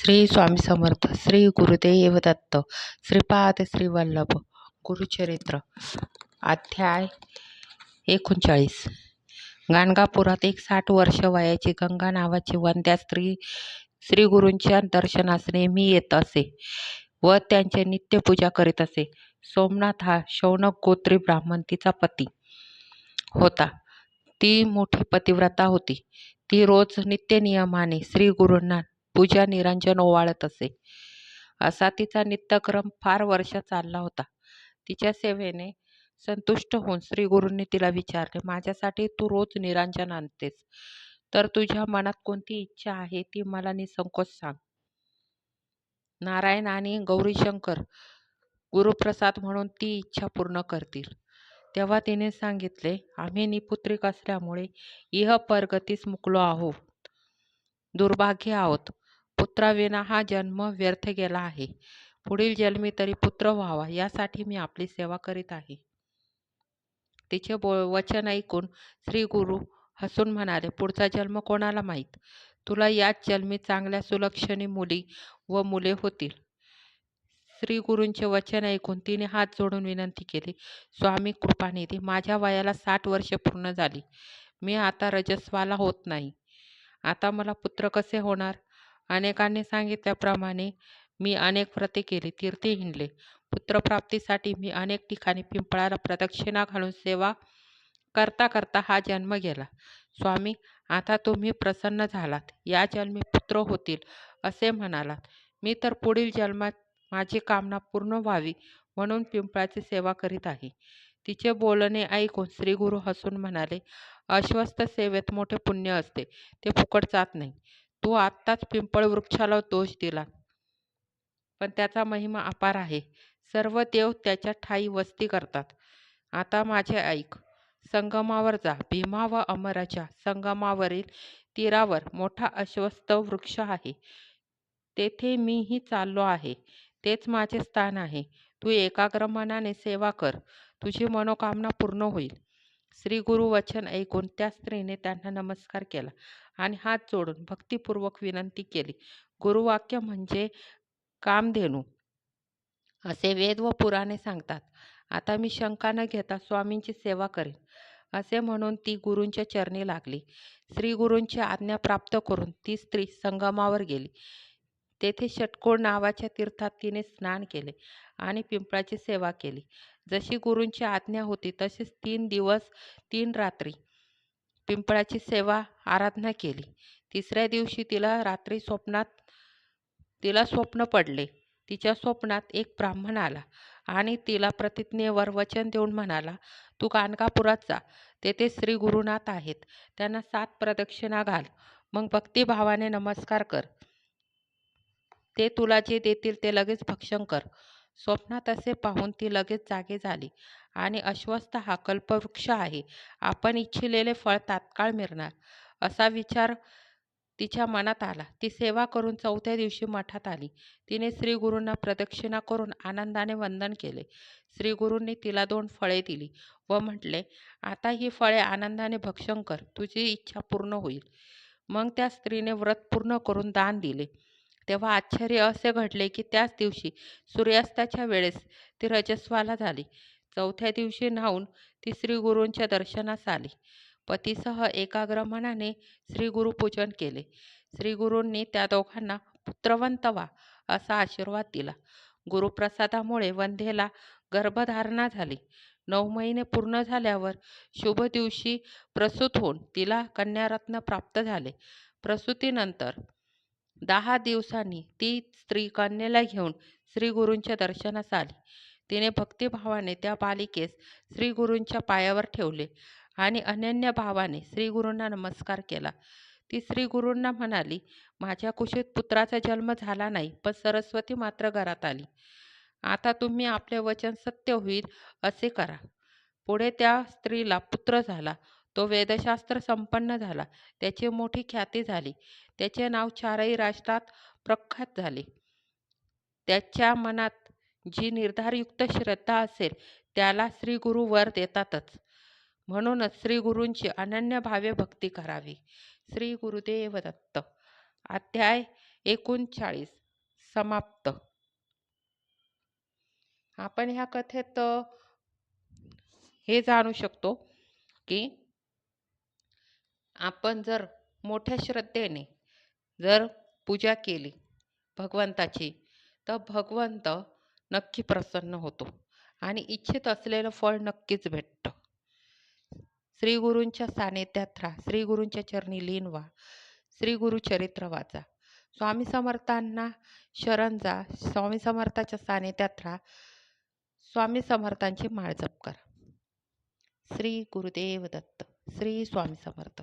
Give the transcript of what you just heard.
श्री स्वामी समर्थ श्री गुरुदेव दत्त श्रीपाद श्रीवल्लभ गुरुचरित्र अध्याय एकोणचाळीस. गाणगापुरात एक साठ वर्ष वयाची गंगा नावाची वंद्या स्त्री श्री गुरूंच्या दर्शनास नेहमी येत असे व त्यांचे नित्यपूजा करीत असे. सोमनाथ हा शौनक गोत्री ब्राह्मण तिचा पती होता. ती मोठी पतिव्रता होती. ती रोज नित्यनियमाने श्री गुरूंना पूजा निरंजन ओवाळत असे. असा तिचा नित्यक्रम फार वर्ष चालला होता. तिच्या सेवेने संतुष्ट होऊन श्री गुरूंनी तिला विचारले माझ्यासाठी तू रोज निरंजन आणतेस. तर तुझ्या मनात कोणती इच्छा आहे ती मला निसंकोच सांग. नारायण आणि गौरीशंकर गुरुप्रसाद म्हणून ती इच्छा पूर्ण करतील. तेव्हा तिने सांगितले आम्ही निपुत्रिक असल्यामुळे इह परगतीस मुकलो आहोत. दुर्भाग्य आहोत. पुत्राविना हा जन्म व्यर्थ गेला आहे. पुढील जन्मी तरी पुत्र व्हावा यासाठी मी आपली सेवा करीत आहे. तिचे बो वचन ऐकून श्री गुरु हसून म्हणाले पुढचा जन्म कोणाला माहीत? तुला याच जन्मी चांगल्या सुलक्षणी मुली व मुले होतील. श्री गुरूंचे वचन ऐकून तिने हात जोडून विनंती केली स्वामी कृपानिधी माझ्या वयाला साठ वर्षे पूर्ण झाली. मी आता रजस्वाला होत नाही. आता मला पुत्र कसे होणार? अनेकांनी सांगितल्याप्रमाणे मी अनेक व्रते केली तीर्थे हिंडले. पुत्रप्राप्तीसाठी मी अनेक ठिकाणी पिंपळाला प्रदक्षिणा घालून सेवा करता करता हा जन्म गेला. स्वामी आता तुम्ही प्रसन्न झालात. या जन्मी पुत्र होतील असे म्हणालात. मी तर पुढील जन्मात माझी कामना पूर्ण व्हावी म्हणून पिंपळाची सेवा करीत आहे. तिचे बोलणे ऐकून श्री गुरु हसून म्हणाले अश्वस्थ सेवेत मोठे पुण्य असते. ते फुकट जात नाही. तू आत्ताच पिंपळ वृक्षाला दोष दिला. पण त्याचा महिमा अपार आहे. सर्व देव त्याच्या ठाई वस्ती करतात. आता माझे ऐक. संगमावर जा. भीमा व अमराच्या संगमावरील तीरावर मोठा अश्वस्त वृक्ष आहे. तेथे मीही चाललो आहे. तेच माझे स्थान आहे. तू एकाग्र मनाने सेवा कर. तुझी मनोकामना पूर्ण होईल. श्री गुरु वचन ऐकून त्या स्त्रीने त्यांना नमस्कार केला आणि हात जोडून भक्तिपूर्वक विनंती केली. गुरुवाक्य म्हणजे कामधेनू. असे वेद व पुराणे सांगतात. आता मी शंका न घेता स्वामींची सेवा करेन. असे म्हणून ती गुरूंच्या चरणी लागली. श्री गुरूंची आज्ञा प्राप्त करून ती स्त्री संगमावर गेली. तेथे षटकोण नावाच्या तीर्थात तिने स्नान केले आणि पिंपळाची सेवा केली. जशी गुरूंची आज्ञा होती तसेच तीन दिवस तीन रात्री पिंपळाची सेवा आराधना केली. तिसऱ्या दिवशी तिला रात्री स्वप्नात तिला स्वप्न पडले. तिच्या स्वप्नात एक ब्राह्मण आला आणि तिला प्रतिज्ञेवर वचन देऊन म्हणाला तू कानकापुरात जा. तेथे श्री गुरुनाथ आहेत. त्यांना सात प्रदक्षिणा घाल. मग भक्तिभावाने नमस्कार कर. ते तुला जे देतील ते लगेच भक्षण कर. स्वप्नात असे पाहून ती लगेच जागे झाली. आणि अश्वस्थ हा कल्पवृक्ष आहे. आपण इच्छिलेले फळ तात्काळ मिळणार. असा विचार तिच्या मनात आला. ती सेवा करून चौथ्या दिवशी मठात आली. तिने श्री गुरूंना प्रदक्षिणा करून आनंदाने वंदन केले. श्री गुरूंनी तिला दोन फळे दिली व म्हटले आता ही फळे आनंदाने भक्षण कर. तुझी इच्छा पूर्ण होईल. मग त्या स्त्रीने व्रत पूर्ण करून दान दिले. तेव्हा आश्चर्य असे घडले की त्याच दिवशी सूर्यास्ताच्या वेळेस ती रजस्वाला झाली. चौथ्या दिवशी न्हावून ती श्री गुरूंच्या दर्शनास आली. पतीसह एकाग्र मनाने श्री गुरुपूजन केले. श्री गुरूंनी त्या दोघांना पुत्रवंत व्हा असा आशीर्वाद दिला. गुरुप्रसादामुळे वंदेला गर्भधारणा झाली. नऊ महिने पूर्ण झाल्यावर शुभ दिवशी प्रसूत होऊन तिला कन्यारत्न प्राप्त झाले. प्रसूतीनंतर दहा दिवसांनी ती स्त्री कन्येला घेऊन श्रीगुरूंच्या दर्शनास आली. तिने भक्तिभावाने त्या बालिकेस श्रीगुरूंच्या पायावर ठेवले आणि अनन्य भावाने श्रीगुरूंना नमस्कार केला. ती श्रीगुरूंना म्हणाली माझ्या कुशीत पुत्राचा जन्म झाला नाही पण सरस्वती मात्र घरात आली. आता तुम्ही आपले वचन सत्य होईल असे करा. पुढे त्या स्त्रीला पुत्र झाला. तो वेदशास्त्र संपन्न झाला. त्याची मोठी ख्याती झाली. त्याचे नाव चारही राष्ट्रात प्रख्यात झाले. त्याच्या मनात जी निर्धारयुक्त श्रद्धा असेल त्याला श्री गुरु वर देतातच. म्हणूनच श्री गुरूंची अनन्य भावे भक्ती करावी. श्री गुरुदेव दत्त. अध्याय एकोणचाळीस. समाप्त. आपण ह्या कथेत हे जाणू शकतो की आपण जर मोठ्या श्रद्धेने जर पूजा केली भगवंताची तर भगवंत नक्की प्रसन्न होतो आणि इच्छित असलेलं फळ नक्कीच भेटतं. श्रीगुरूंच्या सानिध्यात राहा श्रीगुरूंच्या चरणी लीन व्हा श्री गुरु चरित्र वाचा. स्वामी समर्थांना शरण जा स्वामी समर्थाच्या सानिध्यात राहा स्वामी समर्थांची माळ जप करा. श्री गुरुदेव दत्त श्री स्वामी समर्थ.